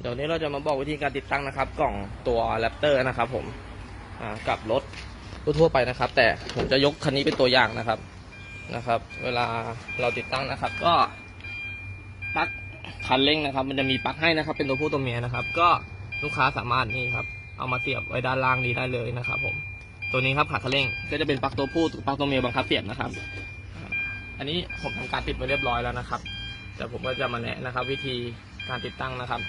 เดี๋ยวนี้เราจะมาบอกวิธีการติดตั้งนะครับ กล่องตัวแรปเตอร์นะครับ ผมกับรถทั่วไปนะครับ แต่ผมจะยกคันนี้เป็นตัวอย่างนะครับนะครับ เวลาเราติดตั้งนะครับ ก็ปลั๊กคันเร่งนะครับ มันจะมีปลั๊กให้นะครับ เป็นตัวผู้ตัวเมียนะครับ ก็ลูกค้าสามารถนี่ครับ เอามาเสียบไว้ด้านล่างนี้ได้เลยนะครับ ผม ตัวนี้ครับขาคันเร่งก็จะเป็นปลั๊กตัวผู้ปลั๊กตัวเมียบังคับเสียบนะครับ อันนี้ผมทำการติดไว้เรียบร้อยแล้วนะครับ แต่ผมก็จะมาแนะนะครับ วิธีการติดตั้งนะครับ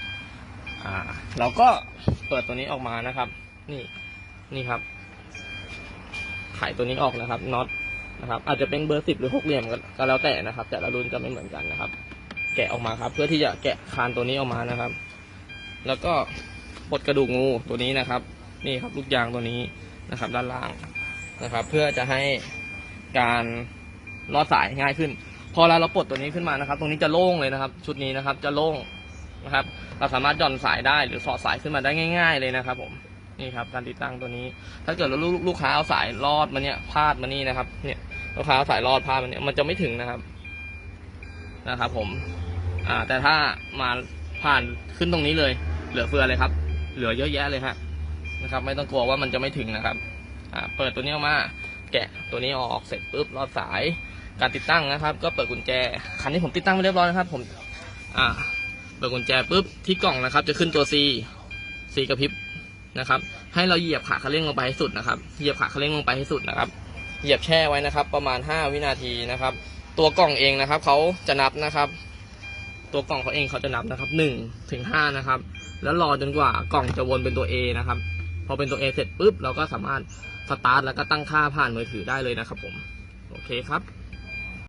อ่า เราก็เปิดตัวนี้ออกมานะครับ นี่นี่ครับ ไขตัวนี้ออกนะครับน็อตนะครับ อาจจะเป็นเบอร์สิบหรือหกเหลี่ยมก็แล้วแต่นะครับ แต่ละรุ่นจะไม่เหมือนกันนะครับ แกะออกมาครับ เพื่อที่จะแกะคานตัวนี้ออกมานะครับ แล้วก็ปลดกระดูกงูตัวนี้นะครับ นี่ครับลูกยางตัวนี้นะครับ ด้านล่างนะครับ เพื่อจะให้การลอดสายง่ายขึ้น พอเราเราปลดตัวนี้ขึ้นมานะครับ ตรงนี้จะโล่งเลยนะครับ ชุดนี้นะครับ จะโล่ง นะครับ เราสามารถหย่อนสายได้หรือสอดสายขึ้นมาได้ง่าย ๆ เลยนะครับ ผมนี่ครับการติดตั้งตัวนี้ ถ้าเกิดเราลูกลูกค้าเอาสายลอดมาเนี่ยพาดมานี่นะครับ เนี่ยลูกค้าเอาสายลอดพาดมาเนี่ยมันจะไม่ถึงนะครับนะครับ ผม อ่า แต่ถ้ามาผ่านขึ้นตรงนี้เลย เหลือเฟือเลยครับ เหลือเยอะแยะเลยฮะนะครับ ไม่ต้องกลัวว่ามันจะไม่ถึงนะครับ อ่า เปิดตัวนี้ออกมา แกะตัวนี้ออกเสร็จปุ๊บลอดสายการติดตั้งนะครับ ก็เปิดกุญแจคันนี้ผมติดตั้งไปเรียบร้อยนะครับ ผม อ่า เปิดกุญแจปุ๊บที่กล่องนะครับ จะขึ้นตัว C C กระพริบนะครับ ให้เราเหยียบขาคันเร่งลงไปให้สุดนะครับ เหยียบขาคันเร่งลงไปให้สุดนะครับ เหยียบแช่ไว้นะครับ ประมาณ 5 วินาทีนะครับ ตัวกล่องเองนะครับเขาจะนับนะครับ ตัวกล่องเขาเองเขาจะนับนะครับ1ถึง5นะครับ แล้วรอจนกว่ากล่องจะวนเป็นตัว A นะครับ พอเป็นตัว A เสร็จปุ๊บเราก็สามารถสตาร์ทแล้วก็ตั้งค่าผ่านมือถือได้เลยนะครับผม โอเคครับ